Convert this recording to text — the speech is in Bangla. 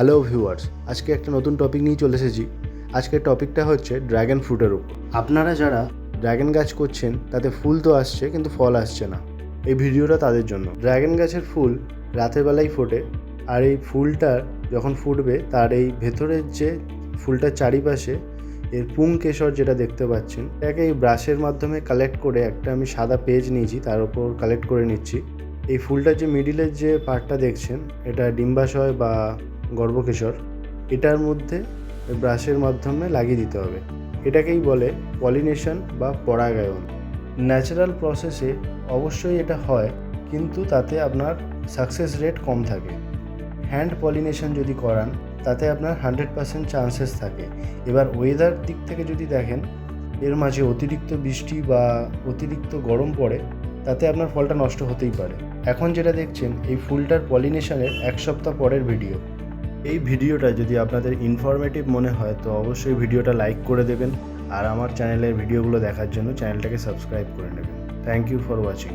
হ্যালো ভিউয়ার্স আজকে একটা নতুন টপিক নিয়ে চলে এসেছি। আজকের টপিকটা হচ্ছে ড্র্যাগন ফ্রুটের উপর। আপনারা যারা ড্র্যাগন গাছ করছেন, তাতে ফুল তো আসছে, কিন্তু ফল আসছে না। এই ভিডিওটা তাদের জন্য। ড্র্যাগন গাছের ফুল রাতের বেলায় ফোটে, আর এই ফুলটার যখন ফুটবে, তার এই ভেতরের যে ফুলটার চারিপাশে এর পুং কেশর যেটা দেখতে পাচ্ছেন, এটাকে এই ব্রাশের মাধ্যমে কালেক্ট করে একটা আমি সাদা পেজ নিয়েছি, তার উপর কালেক্ট করে নিচ্ছি। এই ফুলটার যে মিডিলের যে পার্টটা দেখছেন, এটা ডিম্বাশয় বা গর্ভকেশর, এটার মধ্যে ব্রাশের মাধ্যমে লাগিয়ে দিতে হবে। এটাকেই বলে পলিনেশন বা পরাগায়ন। ন্যাচারাল প্রসেসে অবশ্যই এটা হয়, কিন্তু তাতে আপনার সাকসেস রেট কম থাকে। হ্যান্ড পলিনেশন যদি করান, তাতে আপনার হান্ড্রেড পার্সেন্ট চান্সেস থাকে। এবার ওয়েদার দিক থেকে যদি দেখেন, এর মাঝে অতিরিক্ত বৃষ্টি বা অতিরিক্ত গরম পড়ে, তাতে আপনার ফলটা নষ্ট হতেই পারে। এখন যেটা দেখছেন, এই ফুলটার পলিনেশনের এক সপ্তাহ পরের ভিডিও। এই ভিডিওটা যদি আপনাদের ইনফরমেটিভ মনে হয়, তো অবশ্যই ভিডিওটা লাইক করে দেবেন আর আমার চ্যানেলের ভিডিওগুলো দেখার জন্য চ্যানেলটাকে সাবস্ক্রাইব করে নেবেন। Thank you for watching